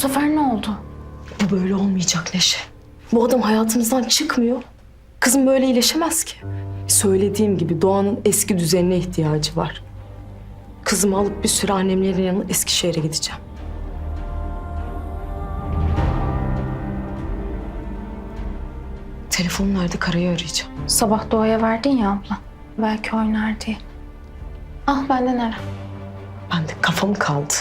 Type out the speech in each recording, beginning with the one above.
sefer ne oldu? Bu böyle olmayacak Neşe. Bu adam hayatımızdan çıkmıyor. Kızım böyle iyileşemez ki. Söylediğim gibi Doğan'ın eski düzenine ihtiyacı var. Kızımı alıp bir süre annemlerin yanına Eskişehir'e gideceğim. Telefonu nerede Kara'yı arayacağım. Sabah doğaya verdin ya abla. Belki oynar diye. Al benden ara. Ben de kafam kaldı.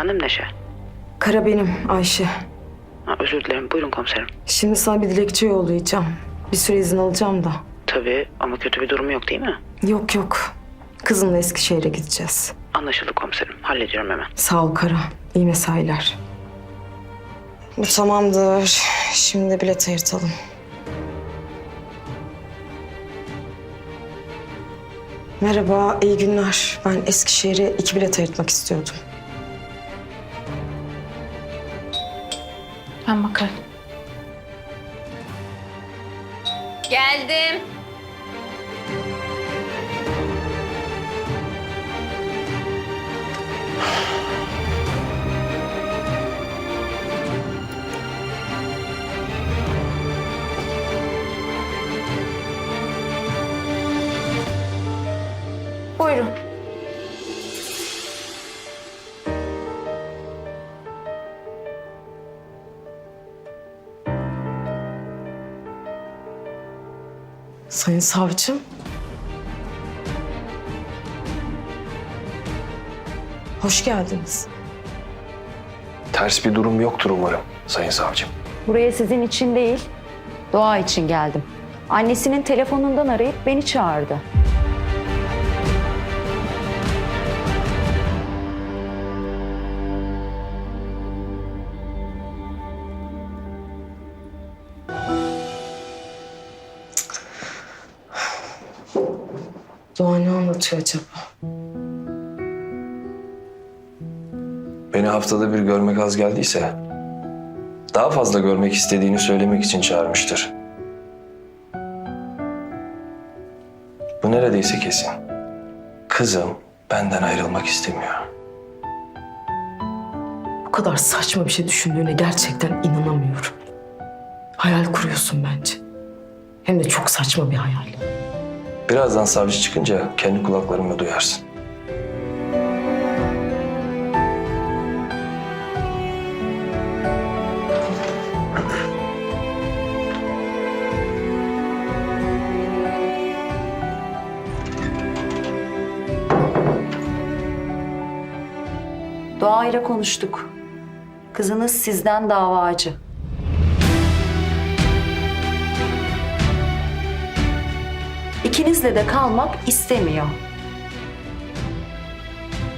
Efendim Neşe? Kara benim Ayşe. Ha, özür dilerim. Buyurun komiserim. Şimdi sana bir dilekçe yollayacağım. Bir süre izin alacağım da. Tabii ama kötü bir durum yok değil mi? Yok yok. Kızımla Eskişehir'e gideceğiz. Anlaşıldı komiserim. Hallediyorum hemen. Sağ ol Kara. İyi mesailer. Bu tamamdır. Şimdi bilet ayırtalım. Merhaba, iyi günler. Ben Eskişehir'e iki bilet ayırtmak istiyordum. Ben bakarım. Geldim. Sayın savcım. Hoş geldiniz. Ters bir durum yoktur umarım Sayın Savcım. Buraya sizin için değil, doğa için geldim. Annesinin telefonundan arayıp beni çağırdı. Doğa ne anlatıyor acaba? Beni haftada bir görmek az geldiyse daha fazla görmek istediğini söylemek için çağırmıştır. Bu neredeyse kesin. Kızım benden ayrılmak istemiyor. Bu kadar saçma bir şey düşündüğüne gerçekten inanamıyorum. Hayal kuruyorsun bence. Hem de çok saçma bir hayal. Birazdan savcı çıkınca kendi kulaklarımla duyarsın. Doğa ile konuştuk. Kızınız sizden davacı. İkinizle de kalmak istemiyor.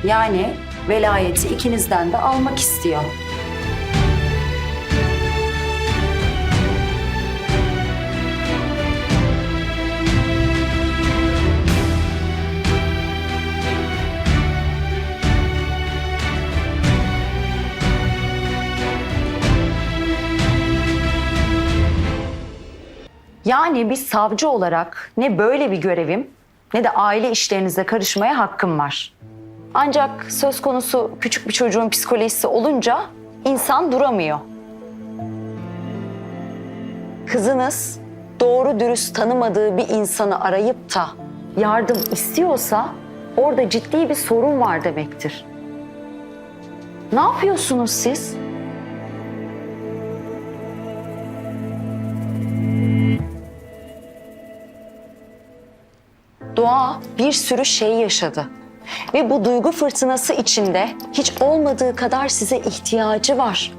Yani velayeti ikinizden de almak istiyor. Yani bir savcı olarak ne böyle bir görevim ne de aile işlerinize karışmaya hakkım var. Ancak söz konusu küçük bir çocuğun psikolojisi olunca insan duramıyor. Kızınız doğru dürüst tanımadığı bir insanı arayıp da yardım istiyorsa orada ciddi bir sorun var demektir. Ne yapıyorsunuz siz? Doğa bir sürü şey yaşadı. Ve bu duygu fırtınası içinde hiç olmadığı kadar size ihtiyacı var.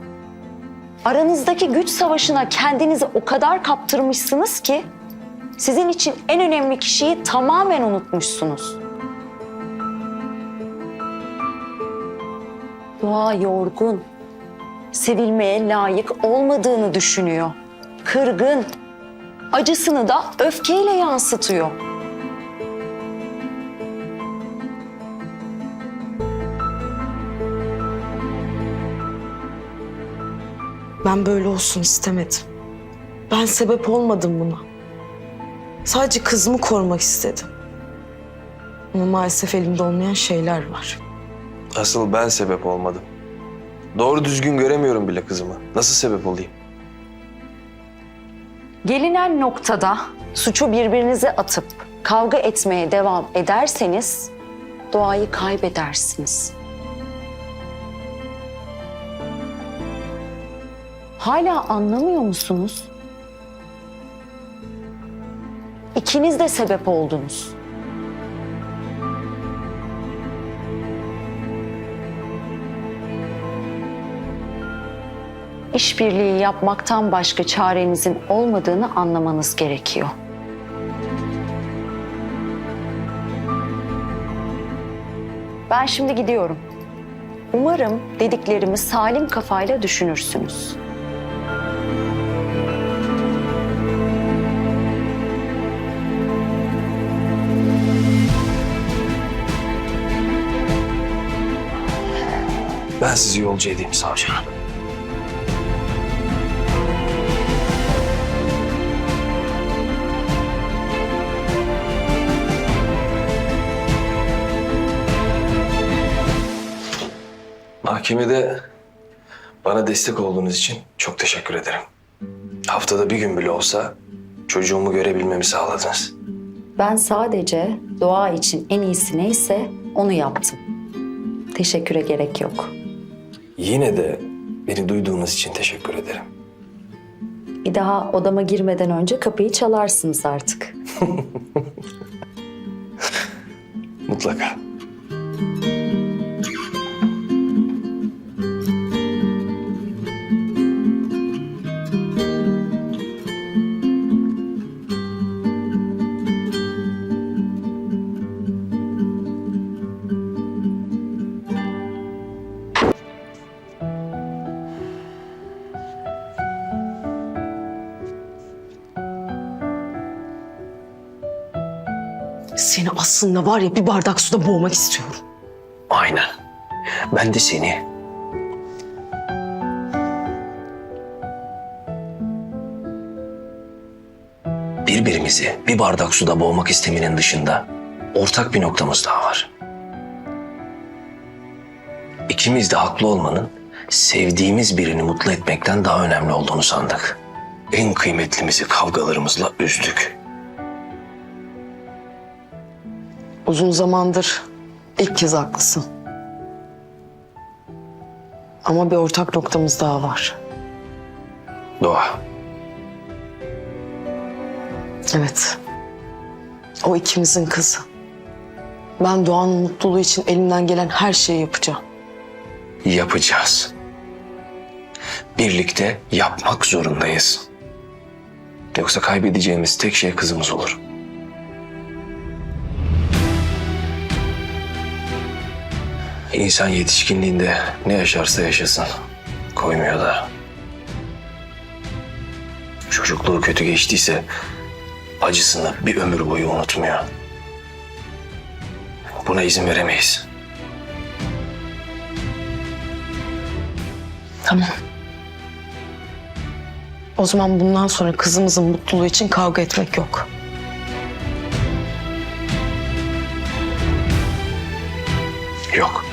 Aranızdaki güç savaşına kendinizi o kadar kaptırmışsınız ki sizin için en önemli kişiyi tamamen unutmuşsunuz. Doğa yorgun. Sevilmeye layık olmadığını düşünüyor. Kırgın. Acısını da öfkeyle yansıtıyor. Ben böyle olsun istemedim. Ben sebep olmadım buna. Sadece kızımı korumak istedim. Ama maalesef elimde olmayan şeyler var. Asıl ben sebep olmadım. Doğru düzgün göremiyorum bile kızımı. Nasıl sebep olayım? Gelinen noktada suçu birbirinize atıp kavga etmeye devam ederseniz doğayı kaybedersiniz. Hala anlamıyor musunuz? İkiniz de sebep oldunuz. işbirliği yapmaktan başka çarenizin olmadığını anlamanız gerekiyor. Ben şimdi gidiyorum. Umarım dediklerimi salim kafayla düşünürsünüz. Ben sizi yolcu edeyim savcı hanım. Mahkemede bana destek olduğunuz için çok teşekkür ederim. Haftada bir gün bile olsa çocuğumu görebilmemi sağladınız. Ben sadece doğa için en iyisi neyse onu yaptım. Teşekküre gerek yok. Yine de beni duyduğunuz için teşekkür ederim. Bir daha odama girmeden önce kapıyı çalarsınız artık. Mutlaka. Seni aslında var ya bir bardak suda boğmak istiyorum. Aynen. Ben de seni. Birbirimizi bir bardak suda boğmak istemenin dışında ortak bir noktamız daha var. İkimiz de haklı olmanın sevdiğimiz birini mutlu etmekten daha önemli olduğunu sandık. En kıymetlimizi kavgalarımızla üzdük. Uzun zamandır ilk kez haklısın. Ama bir ortak noktamız daha var. Doğa. Evet. O ikimizin kızı. Ben Doğan'ın mutluluğu için elimden gelen her şeyi yapacağım. yapacağız. Birlikte yapmak zorundayız. Yoksa kaybedeceğimiz tek şey kızımız olur. İnsan yetişkinliğinde ne yaşarsa yaşasın koymuyor da. Çocukluğu kötü geçtiyse acısını bir ömür boyu unutmuyor. Buna izin veremeyiz. Tamam. O zaman bundan sonra kızımızın mutluluğu için kavga etmek yok. Yok.